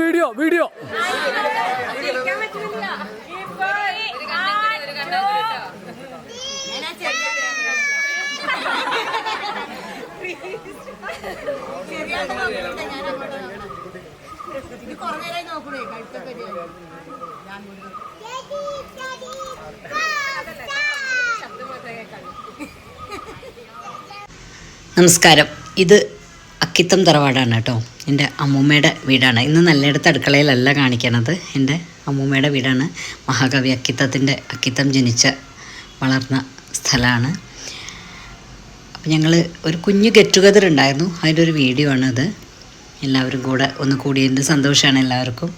Video video നമസ്കാരം. ഇത് അക്കിത്തം തറവാടാണ് കേട്ടോ. എന്റെ അമ്മൂമ്മയുടെ വീടാണ്. ഇന്ന് നല്ലയിടത്ത് അടുക്കളയിലല്ല കാണിക്കണത്. എന്റെ അമ്മൂമ്മയുടെ വീടാണ്. മഹാകവി അക്കിത്തത്തിന്റെ അക്കിത്തം ജനിച്ച വളർന്ന സ്ഥലമാണ്. അപ്പം ഞങ്ങൾ ഒരു കുഞ്ഞു ഗെറ്റ് ടുഗദർ ഉണ്ടായിരുന്നു. അതിന്റെ ഒരു വീഡിയോ ആണത് എല്ലാവരും കൂടെ ഒന്ന് കൂടിയതിന്റെ സന്തോഷമാണ് എല്ലാവർക്കും.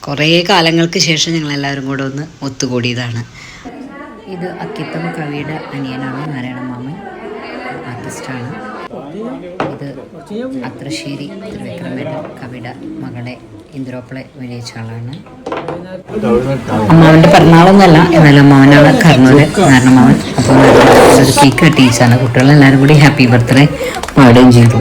കുറേ കാലങ്ങൾക്ക് ശേഷം ഞങ്ങൾ എല്ലാവരും കൂടെ ഒന്ന് ഒത്തുകൂടിയതാണ്. ഇത് അക്കിത്തം കവിയുടെ അനിയനാണ്. നാരായണ മാമൻ. ആർട്ടിസ്റ്റാണ്. അത്രശ്ശേരി. തിരുവിക്രമേട്ട കവിട മകളെ ഇന്ദ്രോപ്പളെ വിനയിച്ച ആളാണ്. അമ്മാവന്റെ പിറന്നാളൊന്നുമല്ല എന്നാലും അമ്മാവനാണ് കർണൂര് നാരണമാവൻ അപ്പോൾ ഒരു കേക്ക് കട്ടിച്ചാണ് കുട്ടികളെല്ലാവരും കൂടി ഹാപ്പി ബർത്ത്ഡേ പാടുകയും ചെയ്തു.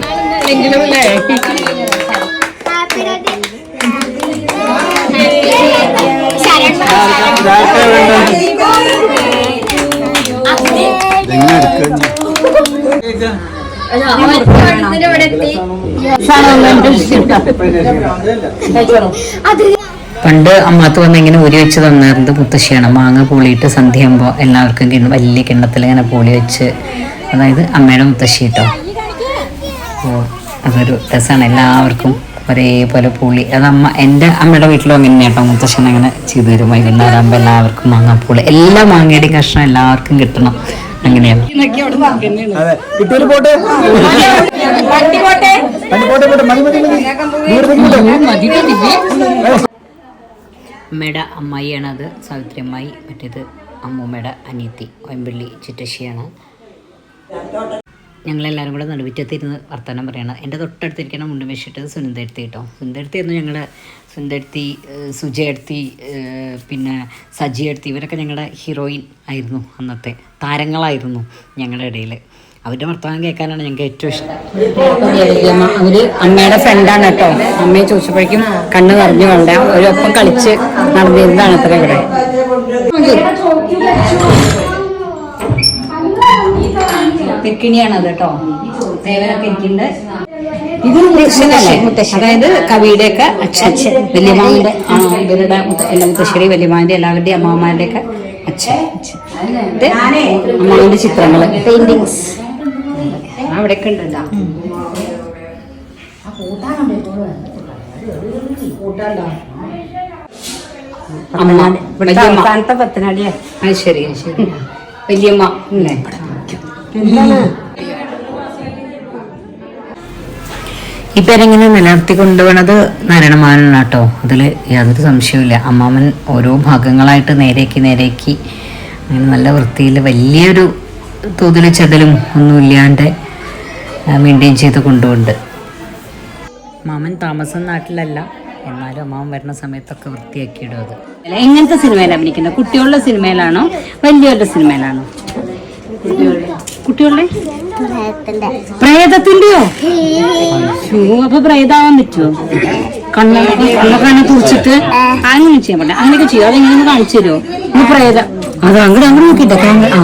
പണ്ട് അമ്മാത്ത് വന്ന് ഇങ്ങനെ ഊരി വെച്ച് തന്നിരുന്നത് മുത്തശ്ശിയാണ്. മാങ്ങ പൂളിയിട്ട് സന്ധ്യയാകുമ്പോൾ എല്ലാവർക്കും കിണ വലിയ കിണ്ണത്തിൽ ഇങ്ങനെ പൂളി വെച്ച് അതായത് അമ്മയുടെ മുത്തശ്ശി കേട്ടോ അപ്പോൾ അതൊരു രസമാണ്. എല്ലാവർക്കും ഒരേപോലെ പൂളി. അത് അമ്മ എന്റെ അമ്മയുടെ വീട്ടിലും അങ്ങനെ കേട്ടോ. മുത്തശ്ശൻ അങ്ങനെ ചെയ്തു തരും. വൈകുന്നേരം ആകുമ്പോൾ എല്ലാവർക്കും മാങ്ങാപ്പൂളി എല്ലാ മാങ്ങയുടെയും കഷ്ണം എല്ലാവർക്കും കിട്ടണം. അങ്ങനെയാണ്. അതെ കിട്ടിയൊരു പോട്ടെ? വണ്ടി പോട്ടെ പോട്ടെ മതി മതി മതി. ദൂരത്തേക്ക് പോട്ടെ. അമ്മയുടെ അമ്മായിയാണത് സാവിത്രി അമ്മായി മറ്റേത് അമ്മൂമ്മയുടെ അനിയത്തി ഒയമ്പള്ളി ചിറ്റശ്ശിയാണ്. ഞങ്ങളെല്ലാവരും കൂടെ നടുവിറ്റത്തിരുന്ന് വർത്തമാനം പറയണം. എന്റെ തൊട്ടടുത്തിരിക്കണം മുണ്ടും വെച്ചിട്ട് സുനന്ദടുത്തി കേട്ടോ. എടുത്തിരുന്നു ഞങ്ങളുടെ സുനന്ദടുത്തി സുജയർത്തി പിന്നെ സജിയർത്തി ഇവരൊക്കെ ഞങ്ങളുടെ ഹീറോയിൻ ആയിരുന്നു അന്നത്തെ താരങ്ങളായിരുന്നു ഞങ്ങളുടെ ഇടയിൽ അവരുടെ വർത്തമാനം കേൾക്കാനാണ് ഞങ്ങൾക്ക് ഏറ്റവും ഇഷ്ടം. ഒരു അമ്മയുടെ ഫ്രണ്ടാണ് കേട്ടോ. അമ്മയെ ചോദിച്ചപ്പോഴേക്കും കണ്ണ് നിറഞ്ഞു കൊണ്ട ഒരൊപ്പം കളിച്ച് നടന്നിരുന്നതാണ് അത്ര ഇവിടെ. തെക്കിണിയാണ് അത് കേട്ടോ. സേവനൊക്കെ ഇരിക്കുന്നുണ്ട്. ഇത് മുത്തശ്ശനല്ലേ അതായത് കവിയുടെ ഒക്കെ അച്ഛൻ വല്യമാവിന്റെ ഇവരുടെ എല്ലാ മുത്തശ്ശേരി വല്യമാവിന്റെ എല്ലാവരുടെയും അമ്മാവന്മാരുടെ ഒക്കെ അച്ഛൻ അമ്മാവിന്റെ ചിത്രങ്ങൾ. പെയിന്റിങ്സ് അവിടെയൊക്കെ ഉണ്ടല്ലോ പത്തനാടിയാ. അത് ശരി ശരി. വല്യമ്മ അല്ലേ? ഈ പേരെങ്ങനെ നിലനിർത്തി കൊണ്ടുപോകണത് നാരായണമാനാണ് കേട്ടോ അതിൽ യാതൊരു സംശയവുമില്ല. അമ്മാമൻ ഓരോ ഭാഗങ്ങളായിട്ട് നേരേക്ക് നേരേക്ക് അങ്ങനെ നല്ല വൃത്തിയിൽ വലിയൊരു തോതിൽ ചെതലും ഒന്നുമില്ലാണ്ട് മെയിന്റെയിൻ ചെയ്ത് കൊണ്ടുപോണ്ട് മാമൻ താമസം നാട്ടിലല്ല. എന്നാലും അമ്മാവൻ വരുന്ന സമയത്തൊക്കെ വൃത്തിയാക്കിയിടും അത്. എങ്ങനത്തെ സിനിമയിലാണ് അഭിനയിക്കുന്നത്? കുട്ടികളുടെ സിനിമയിലാണോ? വലിയവരുടെ സിനിമയിലാണോ? കുട്ടികളുടെ? പ്രേതത്തിന്റെയോ? അയ്യോ, അപ്പൊ പ്രേതാവാൻ പറ്റുമോ കണ്ണ കണ്ണൊക്കെ തുറച്ചിട്ട് അങ്ങനെ ചെയ്യാൻ പറ്റില്ല. അങ്ങനെയൊക്കെ ചെയ്യും? അതെങ്ങനെ കാണിച്ചു തരുമോ പ്രേത. അത് അങ്ങോട്ട് അങ്ങനെ നോക്കിട്ടെ ആ.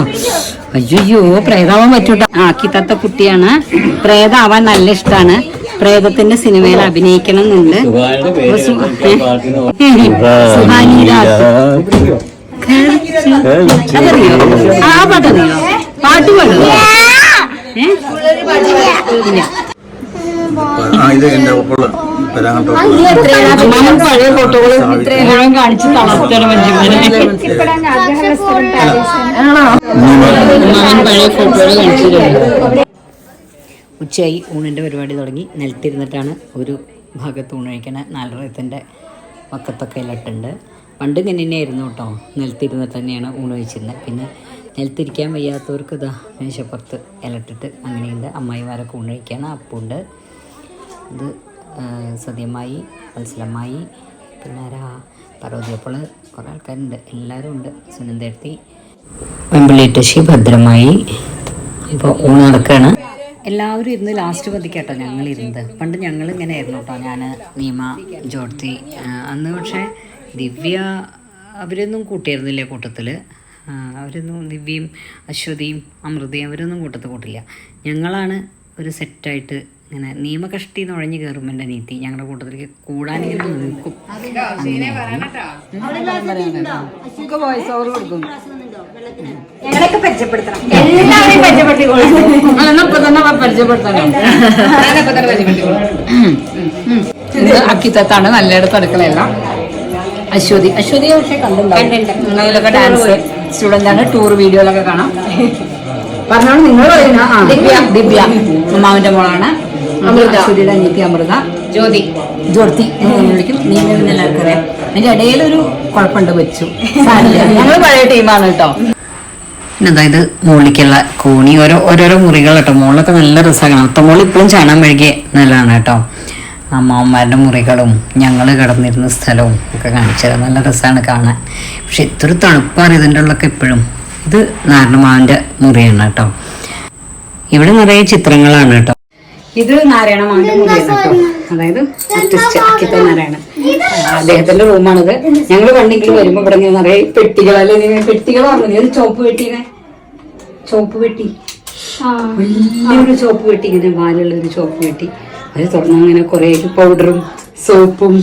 അയ്യോ പ്രേതാവാൻ പറ്റൂട്ടോ. ആക്കിത്തത്ത കിത്തത്തെ കുട്ടിയാണ്. പ്രേതാവാൻ നല്ല ഇഷ്ടമാണ് പ്രേതത്തിന്റെ സിനിമയിൽ അഭിനയിക്കണം എന്നുണ്ട്. സുഹാനി? അതറിയോ? ആ പാട്ടറിയോ പാട്ട് പാടുമോ ഇത് എന്റെ ഒപ്പുള്ള പഴയ ഫോട്ടോകൾ ഇത്രയും കാണിച്ച് തളർത്തണം അമ്മാമൻ പഴയ ഫോട്ടോകൾ ഉച്ചയായി ഊണിന്റെ പരിപാടി തുടങ്ങി. നിലത്തിരുന്നിട്ടാണ് ഒരു ഭാഗത്ത് ഊണ് കഴിക്കണ. നാലരത്തിന്റെ പക്കത്തൊക്കെ ഇലട്ടുണ്ട്. പണ്ട് ഇങ്ങനെ തന്നെയായിരുന്നു കേട്ടോ. നിലത്തിരുന്നിട്ട് തന്നെയാണ് ഊണ് കഴിച്ചിരുന്നത് പിന്നെ നിലത്തിരിക്കാൻ വയ്യാത്തവർക്ക് ഇതാ മേശപ്പുറത്ത് ഇലട്ടിട്ട് അങ്ങനെയുണ്ട്. അമ്മായിമാരൊക്കെ ഊണ് കഴിക്കാണ് അപ്പുണ്ട്. ഇത് സദ്യമായി വത്സലമായി പിന്നെ ആരാ? പർവതിയപ്പോൾ കുറേ ആൾക്കാരുണ്ട്. എല്ലാവരും ഉണ്ട്. സുനന്ദേർത്തി വെമ്പിളിട്ടശി ഭദ്രമായി. ഇപ്പോൾ ഊണ് നടക്കുകയാണ് എല്ലാവരും ഇരുന്ന് ലാസ്റ്റ് പതിക്കാട്ടോ ഞങ്ങൾ ഇരുന്നത് പണ്ട് ഞങ്ങൾ ഇങ്ങനെ ആയിരുന്നു കേട്ടോ ഞാൻ നീമ ജോർത്തി അന്ന് പക്ഷേ ദിവ്യ അവരൊന്നും കൂട്ടിയിരുന്നില്ല കൂട്ടത്തിൽ അവരൊന്നും ദിവ്യയും അശ്വതിയും അമൃതയും അവരൊന്നും കൂട്ടത്ത് കൂട്ടില്ല ഞങ്ങളാണ് ഒരു സെറ്റായിട്ട് ഇങ്ങനെ നിയമകഷ്ടി നുഴഞ്ഞു കയറും എന്റെ നീത്തി ഞങ്ങളുടെ കൂട്ടത്തിലേക്ക് കൂടാനിങ്ങനെ നോക്കും ഞങ്ങളൊക്കെ പരിചയപ്പെടുത്തണം എല്ലാവരെയും അക്കിത്തത്താണ് നല്ലയിടത്ത് അടുക്കളയെല്ലാം അശ്വതി. അശ്വതി പക്ഷേ കണ്ടിട്ടുണ്ടാവും. അതിലൊക്കെ ഡാൻസ് സ്റ്റുഡന്റ് ആണ്. ടൂർ വീഡിയോയിലൊക്കെ കാണാം. പറഞ്ഞോളൂ നിങ്ങൾ പറയുന്ന. ആ ദിവ്യ. ദിവ്യ. അമ്മാവിന്റെ മോളാണ്. അശ്വതിയുടെ അനിയത്തി അമൃത. ജ്യോതി. ജ്യോതി. എന്ന് വിളിക്കും. നീ എല്ലാവർക്കറിയാം എല്ലാവർക്കും അറിയാം അതിന്റെ ഇടയിലൊരു കുഴപ്പമുണ്ട് വെച്ചു ഞങ്ങൾ പഴയ ടീമാണ് കേട്ടോ. പിന്നെ അതായത് മുകളിലേക്കുള്ള കോണി. ഓരോ ഓരോരോ മുറികൾ കേട്ടോ മുകളിലൊക്കെ നല്ല രസമാണ് അത്ത മുകളിൽ ഇപ്പോഴും ചാണാൻ മെഴുകിയ നല്ലതാണ് കേട്ടോ. അമ്മാവന്മാരുടെ മുറികളും ഞങ്ങൾ കിടന്നിരുന്ന സ്ഥലവും ഒക്കെ കാണിച്ചത് നല്ല രസമാണ് കാണാൻ. പക്ഷെ ഇത്ര തണുപ്പാണ് ഇതിന്റെ ഉള്ളൊക്കെ ഇപ്പോഴും. ഇത് നാരണമാവിന്റെ മുറിയാണ് കേട്ടോ. ഇവിടെ നിറയെ ചിത്രങ്ങളാണ് കേട്ടോ. ഇത് നാരായണമാവിന്റെ മുറിയാണ് കേട്ടോ. അതായത് ആർട്ടിസ്റ്റ് അക്കിത്ത നാരായണൻ. അദ്ദേഹത്തിന്റെ റൂമാണിത്. ഞങ്ങൾ പണ്ടെങ്കിലും വരുമ്പോ ഇവിടെ നിറയെ പെട്ടികൾ അല്ലെങ്കിൽ പെട്ടികൾ പറഞ്ഞു ഒരു ചോപ്പ് പെട്ടിനെ ചോപ്പ് പെട്ടി. വലിയൊരു ചോപ്പ് പെട്ടി ഇങ്ങനെ വാലുള്ള ഒരു ചോപ്പ് പെട്ടി. അത് തുടർന്ന് അങ്ങനെ കുറെ പൗഡറും സോപ്പും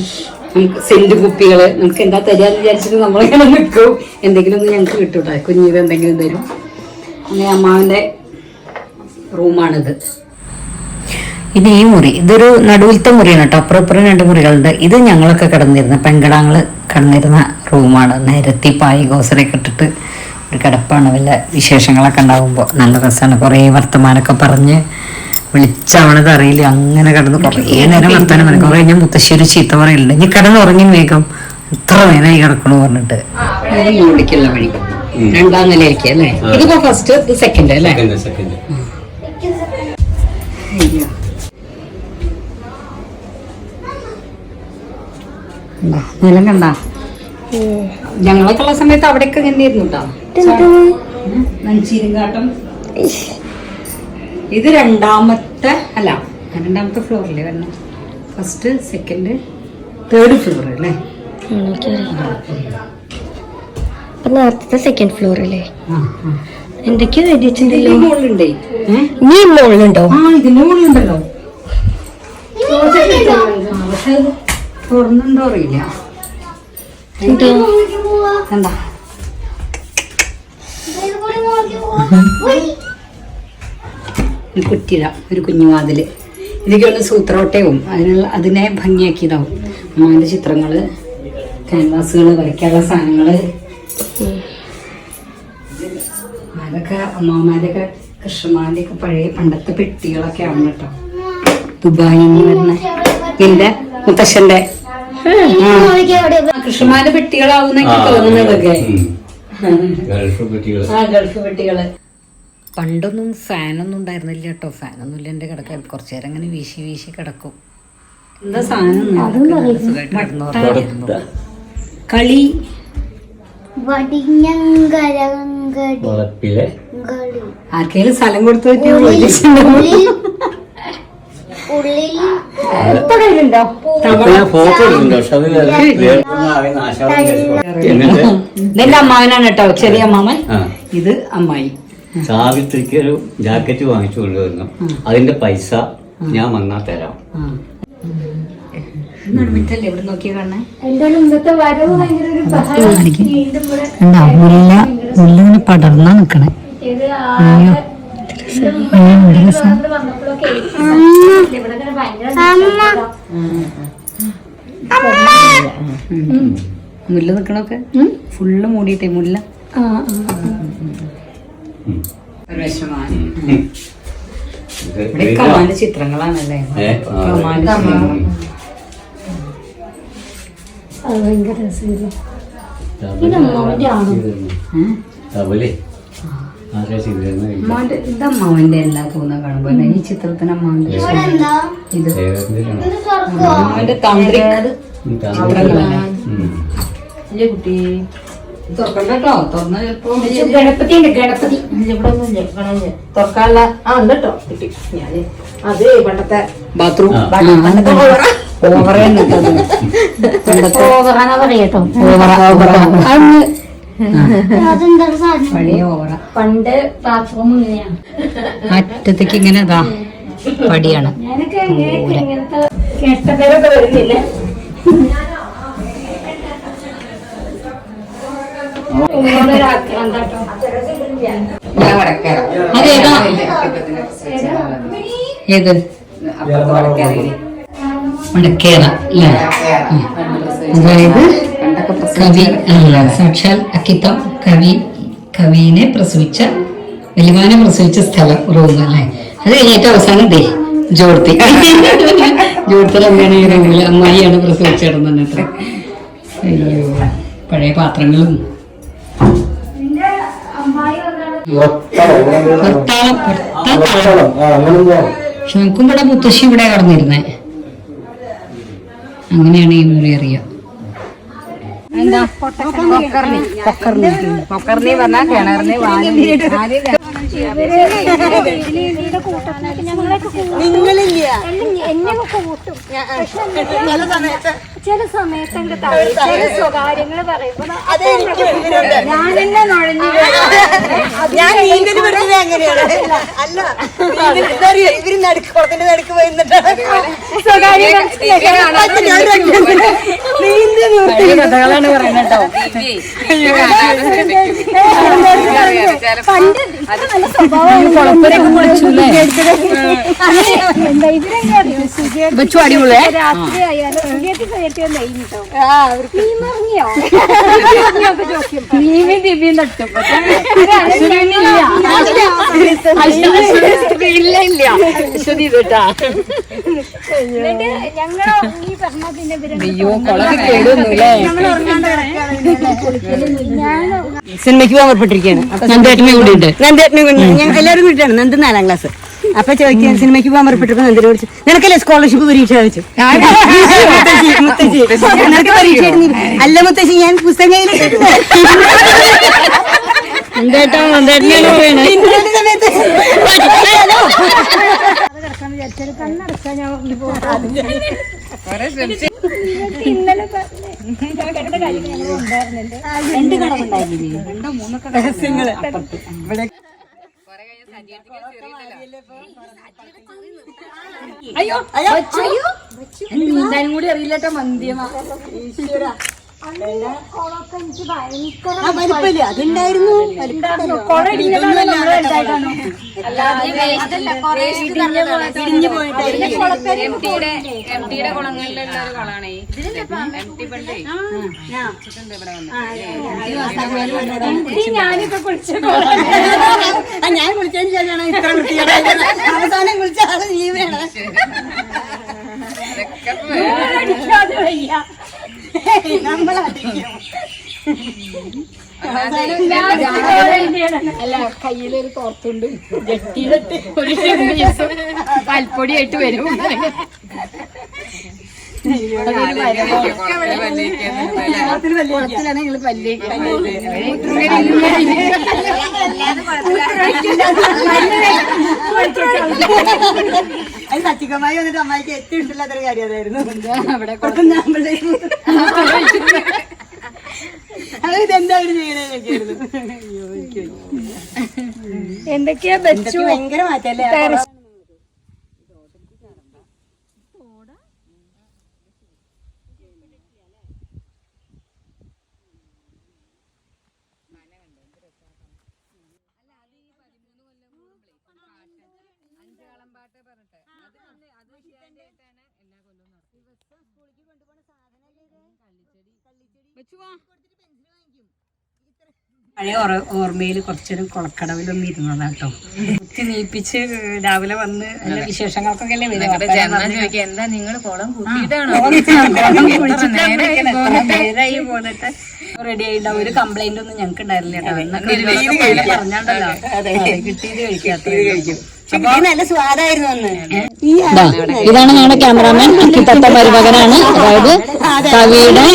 സെന്റ് കുപ്പികൾ നമുക്ക് എന്താ തരാന്ന് വിചാരിച്ചിട്ട് നമ്മളിങ്ങനെ നിൽക്കും എന്തെങ്കിലും ഒന്ന് ഞങ്ങൾക്ക് കിട്ടൂട്ടെ. കുഞ്ഞിത് എന്തെങ്കിലും തരും. അങ്ങനെ അമ്മാവിന്റെ റൂമാണിത്. ഇത് ഈ മുറി ഇതൊരു നടുവിലത്തെ മുറിയാണ് കേട്ടോ. അപ്പുറം ഇപ്പുറം രണ്ട് മുറികളുണ്ട്. ഇത് ഞങ്ങളൊക്കെ കിടന്നിരുന്ന പെങ്കടാങ്ങൾ കിടന്നിരുന്ന റൂമാണ്. നിരത്തി പായി ഗോസറൊക്കെ ഇട്ടിട്ട് ഒരു കിടപ്പാണ്. വല്ല വിശേഷങ്ങളൊക്കെ ഉണ്ടാകുമ്പോൾ നല്ല രസമാണ് കുറേ വർത്തമാനമൊക്കെ പറഞ്ഞ് വിളിച്ചവണത് അറിയില്ല. അങ്ങനെ കിടന്ന് കുറേ നേരം വർത്താനം പറഞ്ഞു കുറേ ഞാൻ മുത്തശ്ശേരി ചീത്ത പറയലുണ്ട്. ഇനി കിടന്ന് ഉറങ്ങി വേഗം ഇത്ര നേരമായി കിടക്കണു പറഞ്ഞിട്ട്. വഴി. രണ്ടാം നിലയിലേക്ക് അല്ലേ? ഇതിപ്പോ ഫസ്റ്റ് സെക്കൻഡ് അല്ലേ? കണ്ടാ? നിലം കണ്ട? ഞങ്ങളൊക്കെ ഉള്ള സമയത്ത് അവിടെയൊക്കെ ഇങ്ങനെയായിരുന്നു കേട്ടോ. നഞ്ചീരിങ്കാട്ടം ഇത് രണ്ടാമത്തെ അല്ല രണ്ടാമത്തെ ഫ്ലോറല്ലേ വരണം. ഫസ്റ്റ് സെക്കൻഡ് തേർഡ് ഫ്ലോർ അല്ലേ? നേരത്തെ സെക്കൻഡ് ഫ്ലോർ അല്ലേ? എന്തൊക്കെയോ മുകളിലുണ്ടേ? നീ മുകളിലുണ്ടോ ആ ഇതിന്റെ മുകളിലുണ്ടല്ലോ ആ, പക്ഷെ അത് തുറന്നുണ്ടോ അറിയില്ല. എന്തോ? കണ്ടാ ഒരു കുറ്റിട ഒരു കുഞ്ഞുവാതിൽ ഇതൊക്കെയുള്ള സൂത്രോട്ടയവും അതിനുള്ള അതിനെ ഭംഗിയാക്കിയതാവും. അമ്മാവിന്റെ ചിത്രങ്ങൾ ക്യാൻവാസുകൾ വരയ്ക്കാനുള്ള സാധനങ്ങൾ. അതൊക്കെ അമ്മാമാരൊക്കെ കൃഷ്ണമാരുടെ ഒക്കെ പഴയ പണ്ടത്തെ പെട്ടികളൊക്കെ ആണ് കേട്ടോ. ദുബായിൽ നിന്ന് വരുന്ന എന്റെ മുത്തശ്ശന്റെ. കൃഷ്ണമാരുടെ പെട്ടികളാവുന്നൊക്കെ തോന്നുന്നതൊക്കെ ആ ഗൾഫ് പെട്ടികൾ. പണ്ടൊന്നും ഫാനൊന്നും ഉണ്ടായിരുന്നില്ല കേട്ടോ. ഫാനൊന്നും ഇല്ല എന്റെ കിടക്കാൻ കുറച്ചു നേരം അങ്ങനെ വീശി വീശി കിടക്കും. എന്താ സാധനം. കളി. ആർക്കെങ്കിലും സ്ഥലം കൊടുത്തു പറ്റിയ? ഉള്ളിൽ ഫോട്ടോ എടുക്കുന്നുണ്ട് പക്ഷെ അത് കേൾക്കുന്ന ആകെ നാശമാവും വിചാരിച്ചു. എന്നിട്ട് ഇതെന്റെ അമ്മാവനാണ് കേട്ടോ. ചെറിയ അമ്മാവൻ. ഇത് അമ്മായി. സാവിത്രിക്ക് ഒരു ജാക്കറ്റ് വാങ്ങിച്ചു കൊണ്ടുവന്നു അതിന്റെ പൈസ ഞാൻ വന്നാ തരാം പടർന്നാ നിക്കണേ മുല്ല നിക്കണൊക്കെ ഫുള്ള് മൂടിയിട്ടേ മുല്ല കമാന്റെ ചിത്രങ്ങളാണല്ലേ? ഭയങ്കര രസമില്ല ഇത് അമ്മാവന്റെ എല്ലാ തോന്നാൻ കാണുമ്പോ ഈ ചിത്രത്തിന് അമ്മാവന്റെ ഇത്? അമ്മാവന്റെ. ചിത്രങ്ങളല്ലേ? ഉം. കുട്ടി? തുറക്കണ്ട കേട്ടോ തുറന്ന ചിലപ്പോ ഗണപതി ഉണ്ട് ഗണപതി. ഇവിടെ ഒന്നുമില്ല ഗണഞ്ഞ് തുറക്കാനുള്ള ആ ഉണ്ട് കേട്ടോ കിട്ടി. ഞാൻ അത് പണ്ടത്തെ ബാത്റൂം. പണ്ടത്തെ ഓവറേ നിട്ടത് പണ്ടത്തെ ഓവറാന്നാ പറയട്ടോ ഓവറ ഓവറ പഴയ ഓവറ പണ്ട് ബാത്റൂം ഇങ്ങനെയാണ് അറ്റത്തേക്ക് ഇങ്ങനെ പടിയാണ്. ഞാനൊക്കെ എങ്ങനെയൊക്കെ ഇങ്ങനത്തെ വരുന്നില്ല? സാക്ഷാൽ അക്കിത്തം കവി കവിനെ പ്രസവിച്ച വലിമാനെ പ്രസവിച്ച സ്ഥലം റൂം അല്ലേ? അത് കഴിഞ്ഞിട്ട് അവസാനം ദേ ജോർത്തി. ജോർത്തിൽ അങ്ങനെയാണെങ്കിൽ അമ്മായിയാണ് പ്രസവിച്ചിടുന്നത് അത്ര. അയ്യോ പഴയ പാത്രങ്ങളും പക്ഷെ നമുക്കും ഇവിടെ മുത്തശ്ശി ഇവിടെ കടന്നിരുന്നേ. അങ്ങനെയാണ് ഈ മുറി അറിയുക പൊക്കർണി. പറഞ്ഞാൽ കിണറിന് എന്നൊക്കെ കൂട്ടും ചില സമയത്ത് ചില സ്വകാര്യങ്ങൾ നുഴഞ്ഞു ഞാൻ അല്ല? ഇവർ നടുക്ക് കുളത്തിന്റെ നടുക്ക് പോയി പണ്ട് ഇല്ല. ഇല്ല കേട്ടാ. ഞങ്ങളോ നീ പറഞ്ഞ പിന്നെ സിനിമയ്ക്ക് പോകാൻ പുറപ്പെട്ടിരിക്കുകയാണ് നന്ദേട്ടനെ കൂടി ഉണ്ട്. നന്ദേട്ടനെ കൊണ്ട് ഞങ്ങൾ എല്ലാവരും കൂടിയിട്ടാണ് നന്ദി നാലാം ക്ലാസ്? അപ്പൊ ചോദിക്കാൻ സിനിമയ്ക്ക് പോകാൻ പുറപ്പെട്ടപ്പോ വിളിച്ചു നിനക്കല്ലേ സ്കോളർഷിപ്പ് പരീക്ഷ വെച്ചു മുത്തശ്ശി നിനക്ക് പരീക്ഷ അല്ല മുത്തശ്ശി ഞാൻ പുസ്തകം പറയണേ? ഇന്നലെ രണ്ട് കടമുണ്ടായിരുന്നില്ലേ രണ്ടോ മൂന്നോ രഹസ്യങ്ങൾ. അയ്യോ. അയ്യോ. അയ്യോ. നീന്താനും കൂടി അറിയില്ലട്ടോ മന്തിയമാ കുളമൊക്കെ പോയിട്ടായിരിക്കും ഞാനിപ്പോ കുളിച്ചു ഞാൻ കുളിച്ചതിന് ശേഷമാണ് ഇത്ര അവസാനം കുളിച്ച ആൾ നീ വേണം. അല്ല കയ്യിലൊരു തോർത്തുണ്ട്. ജട്ടിയിലിട്ട് ഒരു പൽപ്പൊടി പാൽപ്പൊടിയായിട്ട് വരും. കുളത്തിലാണ് നിങ്ങൾ അത് സച്ചികമായി വന്നിട്ട് അമ്മായിക്ക് ഏറ്റവും ഇഷ്ടമില്ലാത്തൊരു കാര്യം അതായിരുന്നു. അവിടെ അത് ഇതെന്താ അവർ ചെയ്യണേന്നൊക്കെയായിരുന്നു അയ്യോ എനിക്ക് വയ്യ. എന്തൊക്കെയാ ഇതൊക്കെ പെൻസിൽ വാങ്ങിക്കും പഴയ ഓർ- ഓർമ്മയിൽ കുറച്ചൊരു കുളക്കടവിലൊന്നും ഇരുന്നതാട്ടോ കുത്തി നീപ്പിച്ച് രാവിലെ വന്ന് വിശേഷങ്ങൾക്കൊക്കെ അല്ലേ എന്താ നിങ്ങൾ കുളം റെഡി ആയിണ്ടാവും ഒരു കംപ്ലൈന്റ് ഒന്നും ഞങ്ങൾക്ക് ഉണ്ടായിരുന്നില്ല കേട്ടോ പറഞ്ഞാണ്ടല്ലോ കിട്ടിയത് കഴിക്കാത്ത ഇത് നല്ല സ്വാദായിരുന്നു അന്ന്. ഇതാണ് ഞങ്ങളുടെ ക്യാമറാമാൻ അക്കിത്തത്ത മരുമകനാണ്. അതായത് കവിയുടെ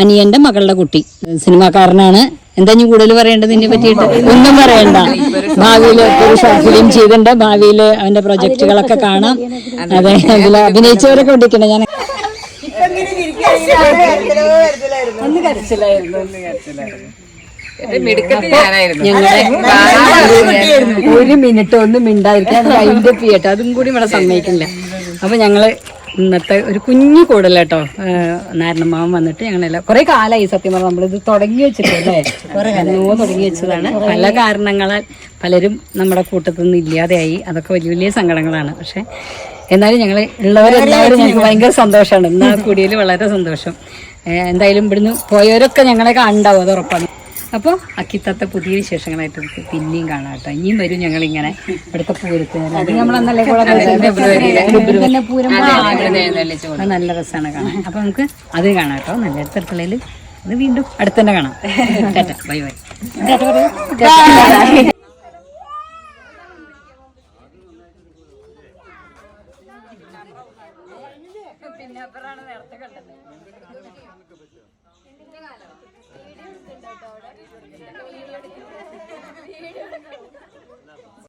അനിയന്റെ മകളുടെ കുട്ടി. സിനിമാക്കാരനാണ്. എന്താ ഞാൻ കൂടുതൽ പറയേണ്ടത് ഇതിനെ പറ്റിയിട്ട്? ഒന്നും പറയണ്ട. ഭാവിയിൽ ഒരു ഷോർട്ട് ഫിലിം ചെയ്തിട്ടുണ്ട്. ഭാവിയിൽ അവന്റെ പ്രൊജക്ടുകളൊക്കെ കാണാം. അതെ അതിൽ അഭിനയിച്ചവരൊക്കെ വിളിക്കണേ ഞാൻ ഒന്ന് കരച്ചിലായിരുന്നു ഒന്ന് കരച്ചിലായിരുന്നു. ഒരു മിനിറ്റ് ഒന്നും മിണ്ടായിരിക്കാൻ അതിന്റെ ചെയ്യട്ടെ അതും കൂടി ഇവിടെ സമ്മതിക്കില്ല അപ്പൊ ഞങ്ങൾ ഇന്നത്തെ ഒരു കുഞ്ഞു കൂടലേട്ടോ നാരണമാവൻ വന്നിട്ട് ഞങ്ങളെല്ലാം കുറെ കാലമായി സത്യം പറഞ്ഞാൽ നമ്മളിത് തുടങ്ങി വെച്ചിട്ടല്ലേ? എന്നോ തുടങ്ങി വെച്ചതാണ്. പല കാരണങ്ങളാൽ പലരും നമ്മുടെ കൂട്ടത്തിൽ നിന്ന് ഇല്ലാതെയായി. അതൊക്കെ വലിയ വലിയ സങ്കടങ്ങളാണ്. പക്ഷെ എന്നാലും ഞങ്ങൾ ഉള്ളവരെല്ലാവരും ഞങ്ങൾക്ക് ഭയങ്കര സന്തോഷമാണ്. ഇന്ന് ആ കൂടിയതിൽ വളരെ സന്തോഷം. എന്തായാലും ഇവിടുന്ന് പോയവരൊക്കെ ഞങ്ങളെ കണ്ടാവും അത് ഉറപ്പാണ്. അപ്പോൾ അക്കിത്തത്തെ പുതിയ വിശേഷങ്ങളായിട്ട് നമുക്ക് പിന്നെയും കാണാം കേട്ടോ. ഇനിയും വരും ഞങ്ങൾ ഇങ്ങനെ ഇവിടുത്തെ പൂരത്തിന് അത് നമ്മളന്നല്ലേ തന്നെ പൂരം നല്ല രസമാണ് കാണാൻ. അപ്പൊ നമുക്ക് അത് കാണാം കേട്ടോ. നല്ല അടുത്തുള്ളതിൽ അത് വീണ്ടും അടുത്തന്നെ കാണാം. Bye bye.